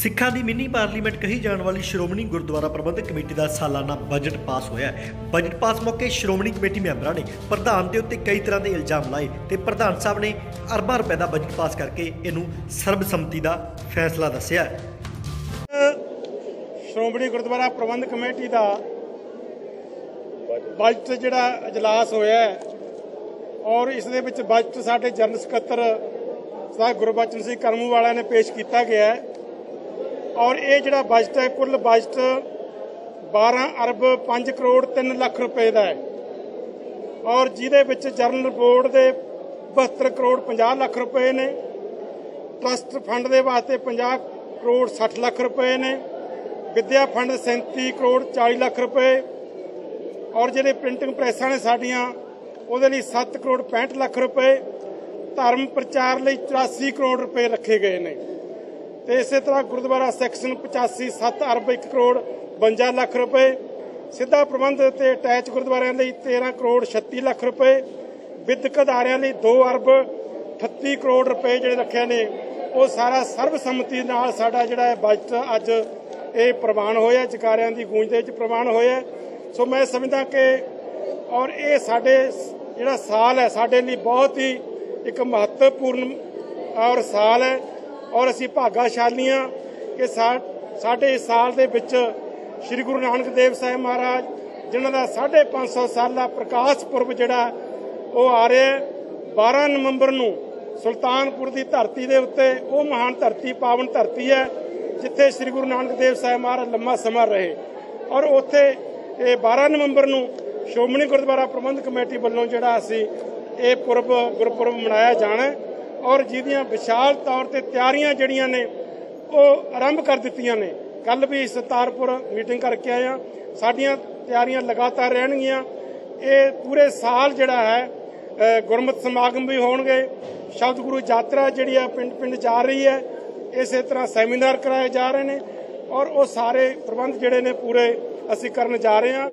ਸਿੱਖਾਂ ਦੀ mini parliament ਕਹੀ ਜਾਣ ਵਾਲੀ ਸ਼੍ਰੋਮਣੀ ਗੁਰਦੁਆਰਾ ਪ੍ਰਬੰਧਕ ਕਮੇਟੀ ਦਾ ਸਾਲਾਨਾ ਬਜਟ ਪਾਸ ਹੋਇਆ ਹੈ ਬਜਟ ਪਾਸ ਮੌਕੇ ਸ਼੍ਰੋਮਣੀ ਕਮੇਟੀ ਮੈਂਬਰਾਂ ਨੇ ਪ੍ਰਧਾਨ ਦੇ ਉੱਤੇ ਕਈ ਤਰ੍ਹਾਂ ਦੇ ਇਲਜ਼ਾਮ ਲਾਏ ਤੇ ਪ੍ਰਧਾਨ ਸਾਹਿਬ ਨੇ ਅਰਬਾਂ ਰੁਪਏ ਦਾ ਬਜਟ ਪਾਸ ਕਰਕੇ ਇਹਨੂੰ ਸਰਬਸੰਮਤੀ ਦਾ ਫੈਸਲਾ ਦੱਸਿਆ ਹੈ ਸ਼੍ਰੋਮਣੀ ਗੁਰਦੁਆਰਾ ਪ੍ਰਬੰਧਕ ਕਮੇਟੀ ਦਾ ਬਜਟ ਜਿਹੜਾ اجلاس ਹੋਇਆ ਹੈ ਔਰ ਇਸ ਦੇ ਵਿੱਚ ਬਜਟ ਸਾਡੇ ਜਨਰਲ ਸਕੱਤਰ ਸਾਹਿਬ ਗੁਰਬਚਨ ਸਿੰਘ ਕਰਮੂ ਵਾਲਿਆਂ ਨੇ ਪੇਸ਼ ਕੀਤਾ ਗਿਆ ਹੈ ਔਰ ਇਹ ਜਿਹੜਾ ਬਜਟ ਹੈ, ਕੁੱਲ ਬਜਟ 12 ਅਰਬ 5 ਕਰੋੜ 3 ਲੱਖ ਰੁਪਏ ਦਾ ਹੈ। ਔਰ ਜਿਹਦੇ ਵਿੱਚ ਜਰਨਲ ਬੋਰਡ ਦੇ 72 ਕਰੋੜ 50 ਲੱਖ ਰੁਪਏ ਨੇ, ਟਰਸਟ ਫੰਡ ਦੇ ਵਾਸਤੇ 50 ਕਰੋੜ 60 ਲੱਖ ਰੁਪਏ ਨੇ, ਵਿਦਿਆ ਫੰਡ 37 ਕਰੋੜ 40 ਲੱਖ ਰੁਪਏ, ਔਰ ਜਿਹੜੇ ਪ੍ਰਿੰਟਿੰਗ ਪ੍ਰੈਸਾਂ ਨੇ ਸਾਡੀਆਂ, ਉਹਦੇ ਲਈ 7 ਕਰੋੜ 65 ਲੱਖ ਰੁਪਏ, ਧਰਮ ਪ੍ਰਚਾਰ ਲਈ 84 ਕਰੋੜ ਰੁਪਏ ਰੱਖੇ ਗਏ ਨੇ। ਤੇ ਇਸੇ ਤਰ੍ਹਾਂ ਗੁਰਦੁਆਰਾ ਸੈਕਸ਼ਨ 85 7 ਅਰਬ 1 ਕਰੋੜ 52 ਲੱਖ ਰੁਪਏ, ਸਿੱਧਾ ਪ੍ਰਬੰਧ ਤੇ ਅਟੈਚ ਗੁਰਦੁਆਰਿਆਂ ਲਈ 13 ਕਰੋੜ 36 ਲੱਖ ਰੁਪਏ, ਵਿਦਿਅਕ ਅਦਾਰਿਆਂ ਲਈ 2 ਅਰਬ 38 ਕਰੋੜ ਰੁਪਏ ਜਿਹੜੇ ਰੱਖੇ ਨੇ, ਉਹ ਸਾਰਾ ਸਰਬਸੰਮਤੀ ਨਾਲ ਸਾਡਾ ਜਿਹੜਾ ਹੈ ਬਜਟ ਅੱਜ ਇਹ ਪ੍ਰਵਾਨ ਹੋਇਆ, ਜਕਾਰਿਆਂ ਦੀ ਗੂੰਜ ਦੇ ਵਿੱਚ ਪ੍ਰਵਾਨ ਹੋਇਆ। ਸੋ ਮੈਂ ਸਮਝਦਾ ਕਿ ਔਰ ਇਹ ਸਾਡੇ ਜਿਹੜਾ ਸਾਲ ਹੈ, ਸਾਡੇ ਲਈ ਬਹੁਤ ਹੀ ਇੱਕ ਮਹੱਤਵਪੂਰਨ ਔਰ ਸਾਲ ਹੈ। ਔਰ ਅਸੀਂ ਭਾਗਾਸ਼ਾਲੀ ਹਾਂ ਕਿ ਸਾਡੇ ਇਸ ਸਾਲ ਦੇ ਵਿੱਚ ਸ੍ਰੀ ਗੁਰੂ ਨਾਨਕ ਦੇਵ ਸਾਹਿਬ ਮਹਾਰਾਜ, ਜਿਨ੍ਹਾਂ ਦਾ 550 ਸਾਲਾ ਪ੍ਰਕਾਸ਼ ਪੁਰਬ ਜਿਹੜਾ ਉਹ ਆ ਰਿਹਾ ਹੈ 12 ਨਵੰਬਰ ਨੂੰ ਸੁਲਤਾਨਪੁਰ ਦੀ ਧਰਤੀ ਦੇ ਉੱਤੇ, ਉਹ ਮਹਾਨ ਧਰਤੀ, ਪਾਵਨ ਧਰਤੀ ਹੈ, ਜਿੱਥੇ ਸ੍ਰੀ ਗੁਰੂ ਨਾਨਕ ਦੇਵ ਸਾਹਿਬ ਮਹਾਰਾਜ ਲੰਮਾ ਸਮਾਂ ਰਹੇ। ਔਰ ਉੱਥੇ ਇਹ 12 ਨਵੰਬਰ ਨੂੰ ਸ਼੍ਰੋਮਣੀ ਗੁਰਦੁਆਰਾ ਪ੍ਰਬੰਧਕ ਕਮੇਟੀ ਵੱਲੋਂ ਜਿਹੜਾ ਅਸੀਂ ਇਹ ਪੁਰਬ, ਗੁਰਪੁਰਬ ਮਨਾਇਆ ਜਾਣਾ ਹੈ ਔਰ ਜਿਹਦੀਆਂ ਵਿਸ਼ਾਲ ਤੌਰ ਤੇ ਤਿਆਰੀਆਂ ਜਿਹੜੀਆਂ ਨੇ ਉਹ ਆਰੰਭ ਕਰ ਦਿੱਤੀਆਂ ਨੇ। ਕੱਲ ਵੀ ਸਤਾਰਪੁਰ ਮੀਟਿੰਗ ਕਰਕੇ ਆਏ ਆ ਸਾਡੀਆਂ ਤਿਆਰੀਆਂ ਲਗਾਤਾਰ ਰਹਿਣਗੀਆਂ। ਇਹ ਪੂਰੇ ਸਾਲ ਜਿਹੜਾ ਹੈ ਅ, ਗੁਰਮਤਿ ਸਮਾਗਮ ਵੀ ਹੋਣਗੇ। ਸ਼ਬਦ ਗੁਰੂ ਯਾਤਰਾ ਜਿਹੜੀ ਆ ਪਿੰਡ ਪਿੰਡ ਜਾ ਰਹੀ ਹੈ ਇਸੇ ਤਰ੍ਹਾਂ ਸੈਮੀਨਾਰ ਕਰਾਏ ਜਾ ਰਹੇ ਨੇ। ਔਰ ਉਹ ਸਾਰੇ ਪ੍ਰਬੰਧ ਜਿਹੜੇ ਨੇ ਪੂਰੇ ਅਸੀਂ ਕਰਨ ਜਾ ਰਹੇ ਹਾਂ।